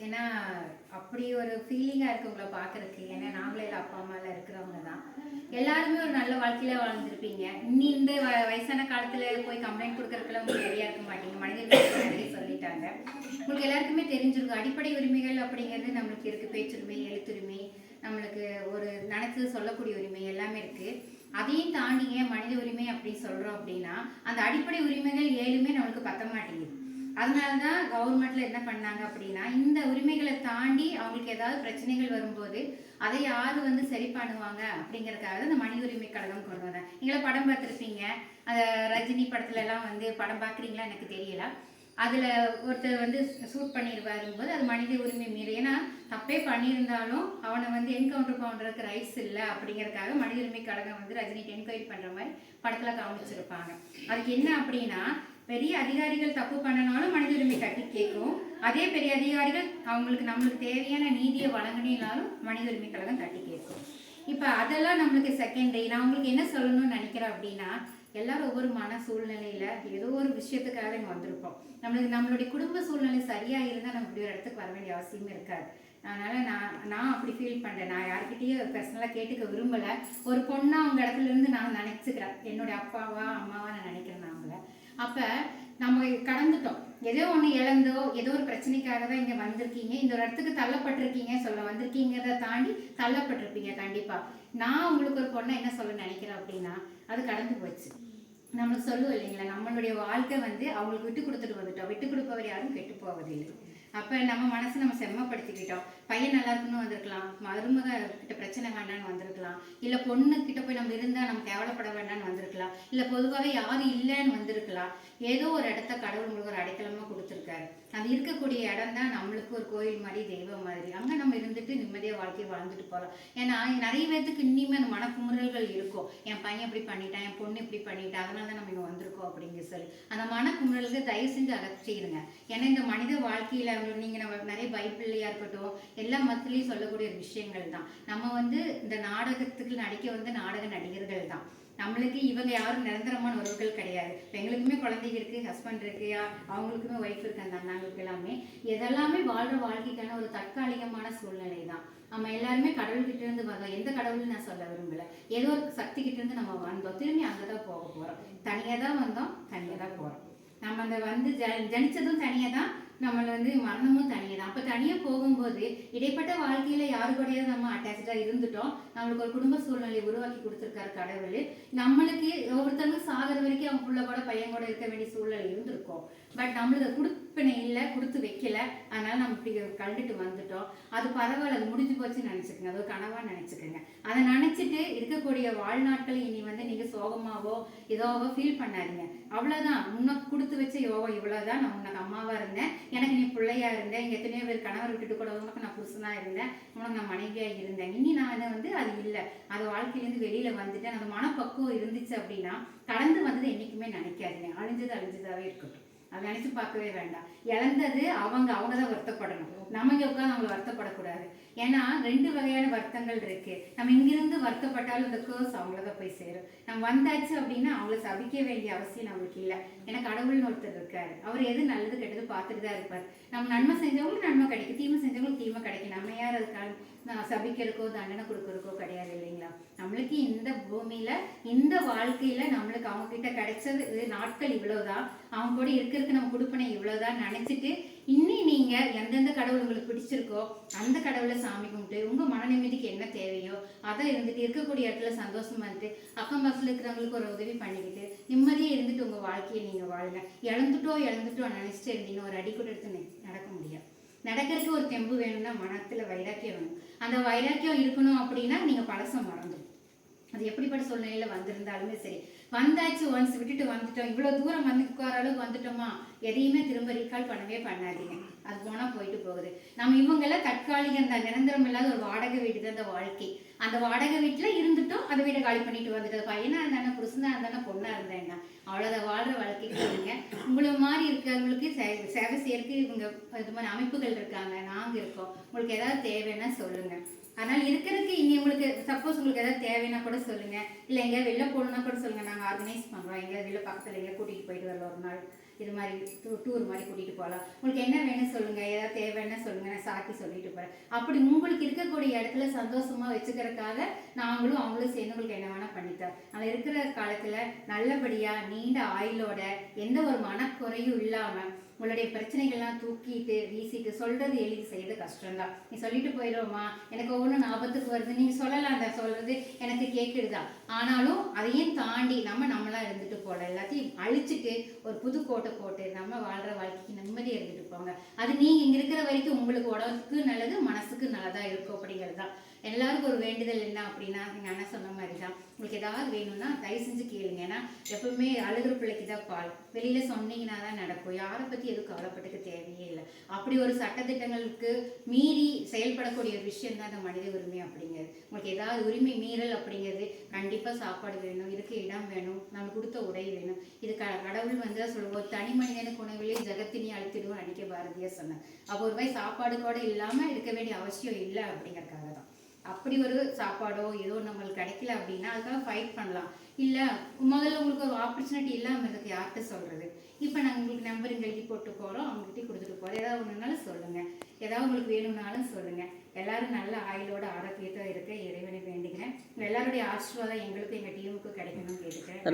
ஏன்னா அப்படி ஒரு ஃபீலிங்காக இருக்கு உங்களை பார்க்குறதுக்கு ஏன்னா நாங்களே அப்பா அம்மாலாம் இருக்கிறவங்க தான். எல்லாருமே ஒரு நல்ல வாழ்க்கையில வாழ்ந்துருப்பீங்க. இன்னி இந்த வ- வயசான காலத்துல போய் கம்ப்ளைண்ட் கொடுக்குறதுக்குலாம் உங்களுக்கு சரியாக இருக்க மாட்டீங்க. மனிதர்கள் உரிமை நிறைய சொல்லிட்டாங்க. உங்களுக்கு எல்லாருக்குமே தெரிஞ்சிருக்கும். அடிப்படை உரிமைகள் அப்படிங்கிறது நம்மளுக்கு இருக்கு. பேச்சுரிமை எழுத்துரிமை நம்மளுக்கு ஒரு நினைச்சது சொல்லக்கூடிய உரிமை எல்லாமே இருக்கு. அதையும் தாண்டிங்க மனித உரிமை அப்படின்னு சொல்றோம் அப்படின்னா அந்த அடிப்படை உரிமைகள் ஏழுமே நம்மளுக்கு பத்த மாட்டேங்குது அதனால தான் கவர்மெண்ட்ல என்ன பண்ணாங்க அப்படின்னா இந்த உரிமைகளை தாண்டி அவங்களுக்கு ஏதாவது பிரச்சனைகள் வரும்போது அதை யாரு வந்து சரி பண்ணுவாங்க அப்படிங்கறதுக்காக தான் இந்த மனித உரிமை கழகம் கொண்டு வந்தாங்க நீங்களே படம் பார்த்துருப்பீங்க. அந்த ரஜினி படத்துல எல்லாம் வந்து படம் பார்க்குறீங்களா எனக்கு தெரியல. அதுல ஒருத்தர் வந்து சூட் பண்ணிடுவாருங்க போது அது மனித உரிமை மீறி. ஏன்னா தப்பே பண்ணியிருந்தாலும் அவனை வந்து என்கவுண்டர் பண்றதுக்கு ரைட்ஸ் இல்லை அப்படிங்கறதுக்காக மனித உரிமை கழகம் வந்து ரஜினிக்கு என்கொயரி பண்ற மாதிரி படத்துல காமிச்சிருப்பாங்க. அதுக்கு என்ன அப்படின்னா பெரிய அதிகாரிகள் தப்பு பண்ணனாலும் மனித உரிமை கட்டி கேட்கும். அதே பெரிய அதிகாரிகள் அவங்களுக்கு நம்மளுக்கு தேவையான நீதியை வழங்கினாலும் மனித உரிமை கழகம் தட்டி கேட்கும். இப்போ அதெல்லாம் நம்மளுக்கு செகண்டரி நான் உங்களுக்கு என்ன சொல்லணும்னு நினைக்கிறேன் அப்படின்னா எல்லாரும் ஒவ்வொரு மன சூழ்நிலையில ஏதோ ஒரு விஷயத்துக்காக இங்கே வந்திருப்போம். நம்மளுக்கு நம்மளுடைய குடும்ப சூழ்நிலை சரியா இருந்தால் நம்ம இப்படி ஒரு இடத்துக்கு வர வேண்டிய அவசியமே இருக்காது. அதனால நான் நான் அப்படி ஃபீல் பண்ணுறேன் நான் யார்கிட்டயும் பர்சனலாக கேட்டுக்க விரும்பல. ஒரு பொண்ணாக அவங்க இடத்துல இருந்து நான் நினைச்சுக்கிறேன். என்னுடைய அப்பாவா அம்மாவா நான் நினைக்கிறேன். அப்போ நம்ம கடந்துட்டோம். ஏதோ ஒன்று இழந்தோ ஏதோ ஒரு பிரச்சனைக்காக தான் இங்கே வந்திருக்கீங்க. இந்த ஒரு இடத்துக்கு தள்ளப்பட்டிருக்கீங்க சொல்ல வந்திருக்கீங்கிறத தாண்டி தள்ளப்பட்டிருப்பீங்க கண்டிப்பாக நான் உங்களுக்கு ஒரு பொண்ணை என்ன சொல்ல நினைக்கிறேன் அப்படின்னா அது கடந்து போச்சு. நம்ம சொல்லுவோம் இல்லைங்களா நம்மளுடைய வாழ்க்கை வந்து அவங்களுக்கு விட்டு கொடுத்துட்டு வந்துட்டோம். விட்டு கொடுப்பவர் யாரும் கெட்டு போவதில்லை. அப்போ நம்ம மனசை நம்ம செம்மப்படுத்திக்கிட்டோம். பையன் நல்லா இருக்கணும்னு வந்திருக்கலாம். மருமக கிட்ட பிரச்சனை வேண்டாம்னு வந்திருக்கலாம். இல்ல பொண்ணு கிட்ட போய் நம்ம இருந்தா நம்ம கேவலப்பட வேண்டாம்னு வந்திருக்கலாம். இல்ல பொதுவாகவே யாரும் இல்லைன்னு வந்திருக்கலாம். ஏதோ ஒரு இடத்த கடவுள் உங்களுக்கு ஒரு அடைக்கலமா கொடுத்துருக்காரு. அது இருக்கக்கூடிய இடம் தான் நம்மளுக்கு ஒரு கோயில் மாதிரி தெய்வம் மாதிரி. அங்க நம்ம இருந்துட்டு நிம்மதியா வாழ்க்கையை வாழ்ந்துட்டு போகலாம் ஏன்னா நிறைய பேர்த்துக்கு இன்னுமே அந்த மனக்குமுறல்கள் இருக்கும். என் பையன் இப்படி பண்ணிட்டான் என் பொண்ணு இப்படி பண்ணிட்டா அதனால தான் நம்ம இங்க வந்திருக்கோம் அப்படிங்க சொல்லி. அந்த மனக்குமுறல்கள் தயவு செஞ்சு அகற்றிடுங்க. ஏன்னா இந்த மனித வாழ்க்கையில நீங்க நம்ம நிறைய பைபிள்லையா இருக்கட்டும் எல்லா மதத்துலயும் சொல்லக்கூடிய ஒரு விஷயங்கள் தான். நம்ம வந்து இந்த நாடகத்துக்கு நடிக்க வந்து நாடக நடிகர்கள் தான். நம்மளுக்கு இவங்க யாரும் நிரந்தரமான உறவுகள் கிடையாது. எங்களுக்குமே குழந்தைங்க இருக்கு ஹஸ்பண்ட் இருக்கு அவங்களுக்குமே ஒய்ஃப் இருக்கு அந்த அண்ணாங்களுக்கு எல்லாமே. இதெல்லாமே வாழ்ற வாழ்க்கைக்கான ஒரு தற்காலிகமான சூழ்நிலை தான். நம்ம எல்லாருமே கடவுள்கிட்ட இருந்து வந்தோம். எந்த கடவுள்னு நான் சொல்ல விரும்பல. ஏதோ ஒரு சக்தி கிட்ட இருந்து நம்ம வந்தோம். திரும்பி அங்கதான் போக போறோம். தனியா தான் வந்தோம் தனியா தான் போறோம். நம்ம அந்த வந்து ஜ- ஜனிச்சதும் தனியா தான் நம்மளை வந்து மரணமும் தனியாக தான் அப்போ தனியாக போகும்போது இடைப்பட்ட வாழ்க்கையில யாரு கூடயாவது நம்ம அட்டாச்சாக இருந்துட்டோம். நம்மளுக்கு ஒரு குடும்ப சூழ்நிலையை உருவாக்கி கொடுத்துருக்காரு கடவுள். நம்மளுக்கு ஒவ்வொருத்தவங்க சாகிற வரைக்கும் அவங்க புள்ள கூட பையன் கூட இருக்க வேண்டிய சூழ்நிலை இருந்திருக்கும். பட் நம்மளுக்கு கொடுப்பினை இல்லை கொடுத்து வைக்கல. அதனால நம்ம இப்படி கண்டுட்டு வந்துட்டோம். அது பரவாயில்ல அது முடிஞ்சு போச்சுன்னு நினச்சிக்கோங்க. அது ஒரு கனவாக நினச்சிக்கோங்க. அதை நினச்சிட்டு இருக்கக்கூடிய வாழ்நாட்கள் இனி வந்து நீங்கள் சோகமாவோ இதோவோ ஃபீல் பண்ணாதீங்க. அவ்வளோதான் உனக்கு கொடுத்து வச்ச யோகா இவ்வளவுதான். நான் உனக்கு அம்மாவாக இருந்தேன். எனக்கு நீ பிள்ளையாக இருந்தேன். இங்கே எத்தனையோ பேர் கணவர் விட்டுட்டு கூட உனக்கு நான் புருஷனாக இருந்தேன். உனக்கு நான் மனைவியாக இருந்தேன். இனி நான் வந்து அது இல்லை. அது வாழ்க்கையிலேருந்து வெளியில் வந்துட்டேன். அந்த மனப்பக்குவம் இருந்துச்சு அப்படின்னா கடந்து வந்தது என்னைக்குமே நினைக்காதீங்க. அழிஞ்சது அழிஞ்சதாகவே இருக்கட்டும். அதை நினைச்சு பார்க்கவே வேண்டாம். இழந்தது அவங்க அவங்க தான் வருத்தப்படணும். நம்ம இங்கே உட்காந்து அவங்களை வருத்தப்படக்கூடாது. ஏன்னா ரெண்டு வகையான வருத்தங்கள் இருக்கு. நம்ம இங்கிருந்து வருத்தப்பட்டாலும் இந்த கேர்ஸ் அவங்கள தான் போய் சேரும். நம்ம வந்தாச்சு அப்படின்னா அவங்கள சபிக்க வேண்டிய அவசியம் நம்மளுக்கு இல்லை. ஏன்னா கடவுள்னு ஒருத்தர் இருக்காரு. அவர் எது நல்லது கெட்டது பார்த்துட்டு தான் இருப்பார். நம்ம நன்மை செஞ்சவங்களுக்கு நன்மை கிடைக்கும். தீமை செஞ்சவங்களுக்கு தீமை கிடைக்கும். நம்ம யார் அதுக்காக நான் சபிக்கிறதுக்கோ தண்டனை கொடுக்கறதுக்கோ கிடையாது இல்லைங்களா? நம்மளுக்கு இந்த பூமியில இந்த வாழ்க்கையில நம்மளுக்கு அவங்க கிட்ட கிடைச்சது இது நாட்கள் இவ்வளவுதான். அவங்க கூட இருக்கிறதுக்கு நம்ம கொடுப்பனை இவ்வளவுதான். நினைச்சிட்டு இன்னும் நீங்கள் எந்தெந்த கடவுள் உங்களுக்கு பிடிச்சிருக்கோ அந்த கடவுளை சாமி கும்பிட்டு உங்கள் மன நிம்மதிக்கு என்ன தேவையோ அதை இருந்துட்டு இருக்கக்கூடிய இடத்துல சந்தோஷமா இருந்துட்டு அக்கம் பக்கத்தில் இருக்கிறவங்களுக்கு ஒரு உதவி பண்ணிக்கிட்டு நிம்மதியாக இருந்துட்டு உங்கள் வாழ்க்கையை நீங்கள் வாழுங்க. இழந்துட்டோ இழந்துட்டோ நினச்சிட்டு இருந்தீங்க ஒரு அடி கூட எடுத்து நடக்க முடியாது. நடக்கிறதுக்கு ஒரு தெம்பு வேணும்னா மனத்தில் வைராக்கியம் வேணும். அந்த வைராக்கியம் இருக்கணும் அப்படின்னா நீங்கள் பழசம் மறந்துடும். அது எப்படிப்பட்ட சூழ்நிலையில் வந்திருந்தாலுமே சரி. வந்தாச்சு ஒன்ஸ் விட்டுட்டு வந்துட்டோம். இவ்வளோ தூரம் வந்து உட்கார அளவுக்கு வந்துட்டோமா? எதையுமே திரும்ப ரீகால் பண்ணவே பண்ணாதீங்க. அது போனால் போயிட்டு போகுது. நம்ம இவங்கெல்லாம் தற்காலிகம் தான். நிரந்தரம் இல்லாத ஒரு வாடகை வீடு தான் இந்த வாழ்க்கை. அந்த வாடகை வீட்டில் இருந்துட்டோம் அந்த வீடை காலி பண்ணிட்டு வந்துட்டு பையனாக இருந்தானே புருஷனாக இருந்தானே பொண்ணாக இருந்தேன்னா அவ்வளோதான் வாழ்ற வாழ்க்கைக்கு நீங்க உங்களை மாதிரி இருக்கிறவங்களுக்கு சே- சேவை செய்யறதுக்கு இவங்க இது மாதிரி அமைப்புகள் இருக்காங்க. நாங்க இருக்கோம். உங்களுக்கு ஏதாவது தேவைன்னா சொல்லுங்க. அதனால் இருக்கிறதுக்கு இனி உங்களுக்கு சப்போஸ் உங்களுக்கு ஏதாவது தேவைன்னா கூட சொல்லுங்க. இல்லை எங்கேயாவது வெளில போகணும்னா கூட சொல்லுங்க. நாங்கள் ஆர்கனைஸ் பண்ணுறோம் எங்கேயாவது வெளில பக்கத்தில் எங்கேயாவது கூட்டிகிட்டு போயிட்டு வரல ஒரு நாள் இது மாதிரி டூ டூர் மாதிரி கூட்டிகிட்டு போகலாம். உங்களுக்கு என்ன வேணும் சொல்லுங்க. ஏதாவது தேவைன்னா சொல்லுங்க. சாக்கி சொல்லிட்டு போகிறேன் அப்படி உங்களுக்கு இருக்கக்கூடிய இடத்துல சந்தோஷமா வச்சுக்கிறதுக்காக நாங்களும் அவங்களும் சேர்ந்து உங்களுக்கு என்ன வேணால் பண்ணித்தரோம். அதில் இருக்கிற காலத்தில் நல்லபடியாக நீண்ட ஆயுளோட எந்த ஒரு மனக்குறையும் இல்லாமல் உங்களுடைய பிரச்சனைகள்லாம் தூக்கிட்டு வீசிட்டு சொல்றது எழுதி செய்யறது கஷ்டம்தான். நீ சொல்லிட்டு போயிடுவோமா எனக்கு ஒவ்வொன்றும் ஞாபகத்துக்கு வருது. நீங்க சொல்லலாம் அந்த சொல்றது எனக்கு கேட்குதுதான் ஆனாலும் அதையும் தாண்டி நம்ம நம்மளா இருந்துட்டு போகலாம் எல்லாத்தையும் அழிச்சிட்டு ஒரு புது கோட்டை போட்டு நம்ம வாழ்ற வாழ்க்கைக்கு நிம்மதியாக இருந்துட்டு போங்க. அது நீங்க இங்க இருக்கிற வரைக்கும் உங்களுக்கு உடம்புக்கு நல்லது மனசுக்கு நல்லதா இருக்கும் அப்படிங்கிறது தான் எல்லாருக்கும் ஒரு வேண்டுதல் என்ன அப்படின்னா நீங்க அண்ணா சொன்ன மாதிரி தான் உங்களுக்கு ஏதாவது வேணும்னா தயவு செஞ்சு கேளுங்க. எப்பவுமே அழுகிற பிள்ளைக்கு தான் பால். வெளியில சொன்னீங்கன்னா தான் நடக்கும். யாரை பத்தி எதுவும் கவலைப்பட்டுக்க தேவையே இல்லை. அப்படி ஒரு சட்டத்திட்டங்களுக்கு மீறி செயல்படக்கூடிய ஒரு விஷயம் தான் அந்த மனித உரிமை அப்படிங்கிறது. உங்களுக்கு ஏதாவது உரிமை மீறல் அப்படிங்கிறது கண்டிப்பா சாப்பாடு வேணும் இருக்க இடம் வேணும் நம்ம கொடுத்த உடை வேணும். இது க கடவுள் வந்து சொல்லுவோம் தனி மனிதனுக்கு உணவிலே ஜகத்தினி அழுத்திடுவோம் அடிக்க பாரதியார் சொன்னார். அப்போ ஒரு வாய் சாப்பாடு கூட இல்லாம இருக்க வேண்டிய அவசியம் இல்லை அப்படிங்கறதுக்காக தான். அப்படி ஒரு சாப்பாடோ ஏதோ நம்மளுக்கு கிடைக்கல அப்படின்னா அதுக்காக ஃபைட் பண்ணலாம். இல்ல முதல்ல உங்களுக்கு ஒரு ஆப்பர்ச்சுனிட்டி இல்லாம இருக்கு யார்கிட்ட சொல்றது? இப்போ நாங்கள் உங்களுக்கு நம்பர் இங்கே எழுதி போட்டு போகிறோம் அவங்ககிட்ட கொடுத்துட்டு போகிறோம் ஏதாவது ஒன்றுனாலும் சொல்லுங்க. ஏதாவது உங்களுக்கு வேணும்னாலும் சொல்லுங்க. எல்லாரும் நல்ல ஆயுளோட ஆரோக்கியத்தோட இருக்க இறைவனை வேண்டுகிறேன். எல்லாருடைய ஆசீர்வாதம் எங்களுக்கும் எங்கள் டீமுக்கும் கிடைக்கணும்னு கேட்டுக்கிறேன்.